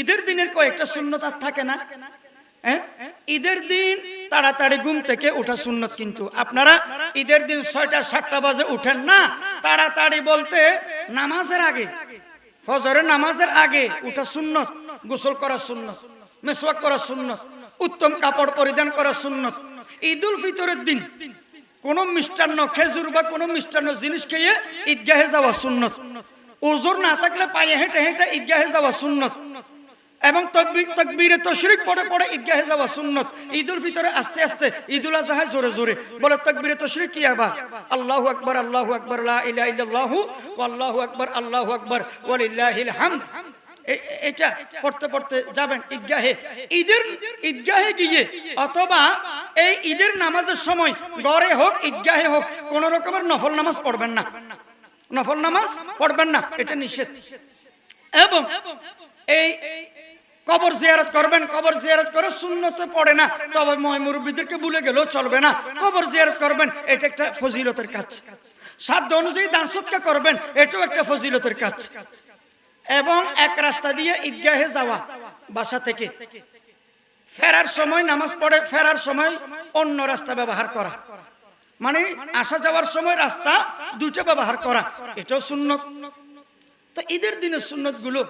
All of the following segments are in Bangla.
ঈদের দিনের কয়েকটা শূন্যত আর থাকে না। হ্যাঁ? ঈদের দিন তাড়াতাড়ি ঘুম থেকে ওঠা সুন্নত কিন্তু। আপনারা ঈদের দিন ছয়টা, সাতটা বাজে উঠেন না, তাড়াতাড়ি বলতে নামাজের আগে ফজরের নামাজের আগে উঠা সুন্নত, গোসল করা সুন্নত, মেসওয়াক করা সুন্নত, উত্তম কাপড় পরিধান করা ঈদ উল ফিতরের দিন কোন মিষ্টান্ন খেজুর বা কোনো মিষ্টান্ন জিনিস খেয়ে ঈদগাহে যাওয়া সুন্নত। ওজোর না থাকলে পায়ে হেঁটে হেঁটে ঈদগাহে যাওয়া সুন্নত। এবং তকবির তশরিক পড়ে পড়ে ঈদগাহে যাওয়া সুন্নত। ঈদুল ফিতরে আস্তে আস্তে ঈদুল আজহায় জোরে জোরে বলে তকবীরে তশরিক কি আবার? আল্লাহু আকবার আল্লাহু আকবার ইল্লাল্লাহু ওয়াল্লাহু আকবার, আল্লাহু আকবার, ওয়ালিল্লাহিল হামদ। এটা পড়তে পড়তে যাবেন ঈদগাহে। ঈদের ঈদগাহে গিয়ে অথবা এই ঈদের নামাজের সময় গড়ে হোক, ঈদগাহে হোক, কোন রকমের নফল নামাজ পড়বেন না। নফল নামাজ পড়বেন না, এটা নিষেধ। এবং এই কবর জিয়ারত করবেন, কবর জিয়ারত করে শূন্যতে পড়ে না। তবে মুরব্বীদেরকে ভুলে গেলেও চলবে না। কবর জিয়ারত করবেন, এটা একটা ফজিলতের কাজ। সাধ্য অনুযায়ী দান সৎকা করবেন, এটাও একটা ফজিলতের কাজ। এবং এক রাস্তা দিয়ে ঈদগাহে যাওয়া বাসা থেকে। ফেরার সময় নামাজ পড়ে, ফেরার সময় অন্য রাস্তা ব্যবহার করা। মানে আসা যাওয়ার সময় রাস্তা দুটো ব্যবহার করা, এটাও সুন্নত। তো ঈদের দিনের সুন্নতগুলো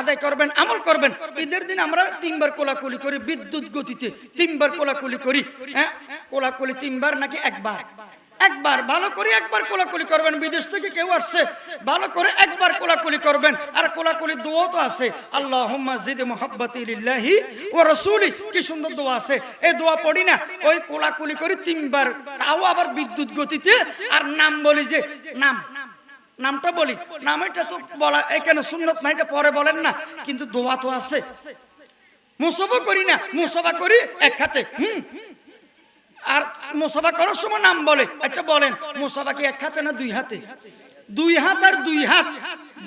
আদায় করবেন, আমল করবেন। ঈদের দিন আমরা তিনবার কোলাকুলি করি, বিদ্যুৎ গতিতে তিনবার কোলাকুলি করি হ্যাঁ? কোলাকুলি তিনবার নাকি একবার? একবার, ভালো করে একবার কোলাকুলি করবেন, বিদেশ থেকে কেউ আসছে, ভালো করে একবার কোলাকুলি করবেন, আর কোলাকুলি দোয়া তো আছে আল্লাহ জিদ মোহাব্বতি লিল্লাহি ও রসুলি, কি সুন্দর দোয়া আছে, এই দোয়া পড়ি না, ওই কোলাকুলি করি তিনবার, তাও আবার বিদ্যুৎ গতিতে, আর নাম বলি যে, নাম। নামটা বলি। নাম এটা তো বলা এখানে সুন্নত না, এটা পরে বলেন না। কিন্তু দোয়া তো আছে। মুসফা করি না, মুসফা করি এক হাতে। হুম। আর মুসবা করার সময় নাম বলে। আচ্ছা বলেন মুসবা কি এক হাতে না দুই হাতে? দুই হাত আর দুই হাত।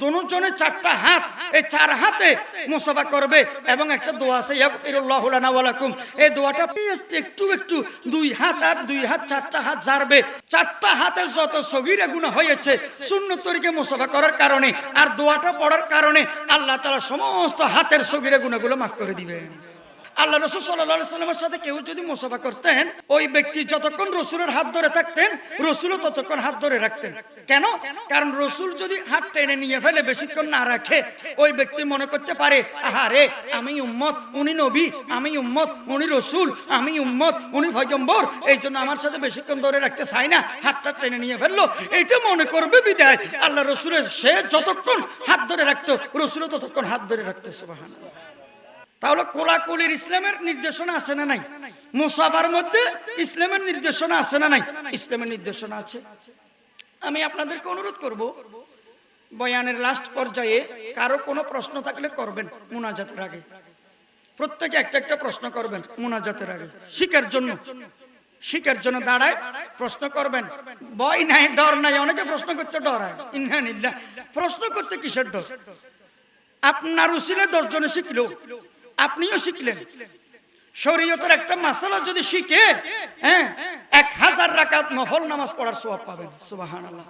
দুজনের চারটা হাত, এই চার হাতে মুসাফা করবে এবং একটা দোয়া আছে লাকুম। এই দোয়াটা একটু একটু দুই হাত আর দুই হাত চারটা হাত ঝাড়বে। চারটা হাতে যত সগীরা গুনাহ হয়েছে, সুন্নত তরিকে মুসাফা করার কারণে আর দোয়াটা পড়ার কারণে আল্লাহ তাআলা সমস্ত হাতের সগীরা গুনাহগুলো মাফ করে দিবেন। আল্লাহ রসুল সাল্লামের সাথে কেউ যদি মোসাফা করতেন, ওই ব্যক্তি যতক্ষণ রসুলের হাত ধরে থাকতেন, রসুলও ততক্ষণ হাত ধরে রাখতেন। কেন? কারণ রসুল যদি হাত টেনে নিয়ে ফেলে, বেশিক্ষণ না রাখে, ওই ব্যক্তি মনে করতে পারে আহারে আমি উম্মত, উনি নবী, আমি উম্মত, উনি রসুল, আমি উম্মত, উনি ভয়গম্বর এই জন্য আমার সাথে বেশিক্ষণ ধরে রাখতে চাই না, হাতটা টেনে নিয়ে ফেলল, এটা মনে করবে বিদায়। আল্লাহ রসুলের সে যতক্ষণ হাত ধরে রাখতো, রসুলও ততক্ষণ হাত ধরে রাখতো সুবাহান তাহলে কোলাকুলির ইসলামের নির্দেশনা আছে না নাই? মুসাফার মধ্যে ইসলামের নির্দেশনা আছে না নাই? ইসলামের নির্দেশনা আছে। আমি আপনাদেরকে অনুরোধ করব, বয়ানের লাস্ট পর্যায়ে কারও কোনো প্রশ্ন থাকলে করবেন মুনাজাতের আগে। প্রত্যেকে একটা একটা প্রশ্ন করবেন মুনাজাতের আগে। শিকার জন্য। শিকার জন্য দাঁড়ায়, প্রশ্ন করবেন। ভয় নাই, ডর নাই, অনেকে প্রশ্ন করতে ডরায়। ইনহানিল্লাহ প্রশ্ন করতে কিসের ডর? আপনার উসিলে দশজনে শিখলো। আপনিও শিখলেন। শরীয়তের একটা মাসালা যদি শিখে হ্যাঁ এক হাজার রাকাত নফল নামাজ পড়ার সোয়াব পাবেন। সুবাহান আল্লাহ